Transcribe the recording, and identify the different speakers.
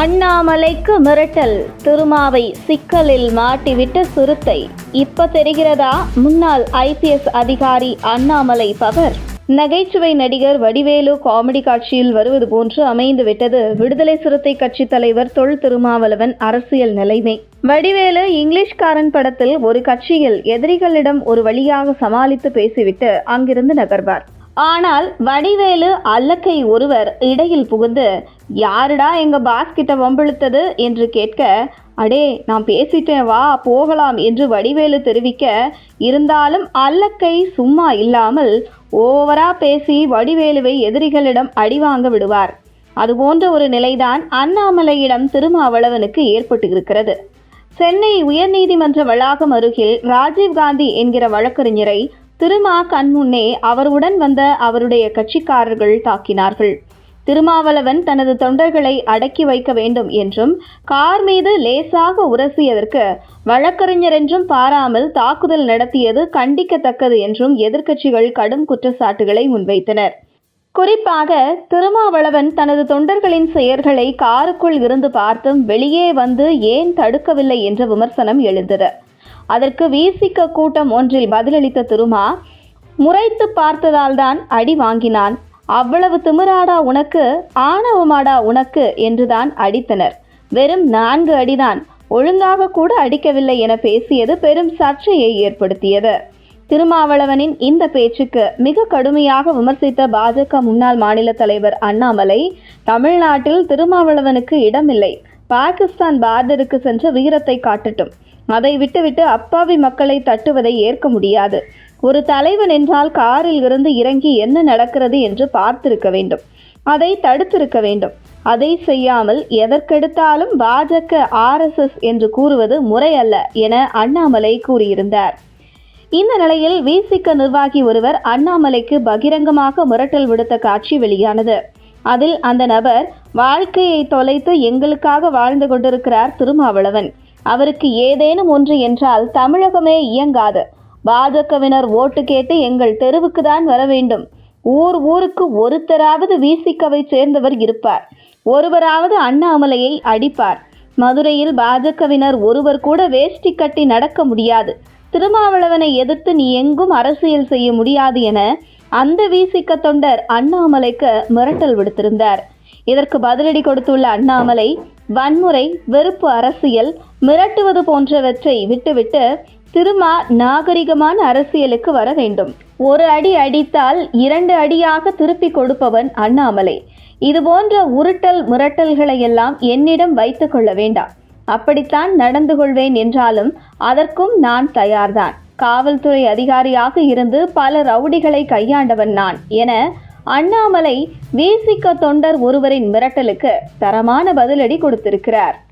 Speaker 1: அண்ணாமலைக்கு மிரட்டல். திருமாவை சிக்கலில் மாட்டிவிட்ட சிறுத்தை. இப்ப தெரிகிறதா? முன்னாள் ஐபிஎஸ் அதிகாரி அண்ணாமலை பவர். நகைச்சுவை நடிகர் வடிவேலு காமெடி காட்சியில் வருவது போன்று அமைந்து விட்டது. விடுதலை சிறுத்தை கட்சி தலைவர் தொல் திருமாவளவன் அரசியல் நிலைமை. வடிவேலு இங்கிலீஷ்காரன் படத்தில் ஒரு கட்சியில் எதிரிகளிடம் ஒரு வழியாக சமாளித்து பேசிவிட்டு அங்கிருந்து நகர்வார். ஆனால் வடிவேலு அல்லக்கை ஒருவர் இடையில் புகுந்து யாருடா எங்க பாஸ் கிட்ட வம்பிழுத்தது? என்று கேட்க அடே நான் பேசிட்டேன் வா போகலாம் என்று வடிவேலு தெரிவிக்க இருந்தாலும் அல்லக்கை சும்மா இல்லாமல் ஓவரா பேசி வடிவேலுவை எதிரிகளிடம் அடிவாங்க விடுவார். அதுபோன்ற ஒரு நிலைதான் அண்ணாமலையிடம் திருமாவளவனுக்கு ஏற்பட்டு இருக்கிறது சென்னை உயர்நீதிமன்ற வளாகம் அருகில் ராஜீவ்காந்தி என்கிற வழக்கறிஞரை திருமா கண்முன்னே அவருடன் வந்த அவருடைய கட்சிக்காரர்கள் தாக்கினார்கள். திருமாவளவன் தனது தொண்டர்களை அடக்கி வைக்க வேண்டும் என்றும் கார் மீது லேசாக உரசியதற்கு வழக்கறிஞர் என்றும் பாராமல் தாக்குதல் நடத்தியது கண்டிக்கத்தக்கது என்றும் எதிர்க்கட்சிகள் கடும் குற்றச்சாட்டுகளை முன்வைத்தனர். குறிப்பாக திருமாவளவன் தனது தொண்டர்களின் செயல்களை காருக்குள் இருந்து பார்த்தும் வெளியே வந்து ஏன் தடுக்கவில்லை என்ற விமர்சனம் எழுந்தது. அதற்கு வீசிக்க கூட்டம் ஒன்றில் பதிலளித்த திருமா முறைத்து பார்த்ததால்தான் அடி வாங்கினான். அவ்வளவு திமிராடா உனக்கு ஆணவமாடா உனக்கு என்றுதான் அடித்தனர். வெறும் நான்கு அடிதான். ஒழுங்காக கூட அடிக்கவில்லை என பேசியது பெரும் சர்ச்சையை ஏற்படுத்தியது. திருமாவளவனின் இந்த பேச்சுக்கு மிக கடுமையாக விமர்சித்த பாஜக முன்னாள் மாநில தலைவர் அண்ணாமலை தமிழ்நாட்டில் திருமாவளவனுக்கு இடமில்லை. பாகிஸ்தான் பார்டருக்கு சென்று வீரத்தை காட்டட்டும். அதை விட்டுவிட்டு அப்பாவி மக்களை தட்டுவதை ஏற்க முடியாது. ஒரு தலைவன் என்றால் காரில் இருந்து இறங்கி என்ன நடக்கிறது என்று பார்த்திருக்க வேண்டும். அதை தடுத்திருக்க வேண்டும். அதை செய்யாமல் எதற்கெடுத்தாலும் பாஜக ஆர்எஸ்எஸ் என்று கூறுவது முறையல்ல என அண்ணாமலை கூறியிருந்தார். இந்த நிலையில் விசிக நிர்வாகி ஒருவர் அண்ணாமலைக்கு பகிரங்கமாக மிரட்டல் விடுத்த காட்சி வெளியானது. அதில் அந்த நபர் வாழ்க்கையை தொலைத்து எங்களுக்காக வாழ்ந்து கொண்டிருக்கிறார் திருமாவளவன். அவருக்கு ஏதேனும் ஒன்று என்றால் தமிழகமே இயங்காது. பாஜகவினர் ஓட்டு கேட்டு எங்கள் தெருவுக்கு தான் வர வேண்டும். ஊர் ஊருக்கு ஒருத்தராவது விசிகவை சேர்ந்தவர் இருப்பார். ஒருவராவது அண்ணாமலையை அடிப்பார். மதுரையில் பாஜகவினர் ஒருவர் கூட வேஷ்டி கட்டி நடக்க முடியாது. திருமாவளவனை எதிர்த்து நீ எங்கும் அரசியல் செய்ய முடியாது என அந்த வீசிக்க தொண்டர் அண்ணாமலைக்கு மிரட்டல் விடுத்திருந்தார். இதற்கு பதிலடி கொடுத்துள்ள அண்ணாமலை வன்முறை வெறுப்பு அரசியல் மிரட்டுவது போன்றவற்றை விட்டுவிட்டு திருமா நாகரிகமான அரசியலுக்கு வர வேண்டும். ஒரு அடி அடித்தால் இரண்டு அடியாக திருப்பி கொடுப்பவன் அண்ணாமலை. இதுபோன்ற உருட்டல் மிரட்டல்களை எல்லாம் என்னிடம் வைத்துக் கொள்ள வேண்டாம். அப்படித்தான் நடந்து கொள்வேன் என்றாலும் அதற்கும் நான் தயார்தான். காவல்துறை அதிகாரியாக இருந்து பல ரவுடிகளை கையாண்டவன் நான் என அண்ணாமலை விசிக தொண்டர் ஒருவரின் மிரட்டலுக்கு தரமான பதிலடி கொடுத்திருக்கிறார்.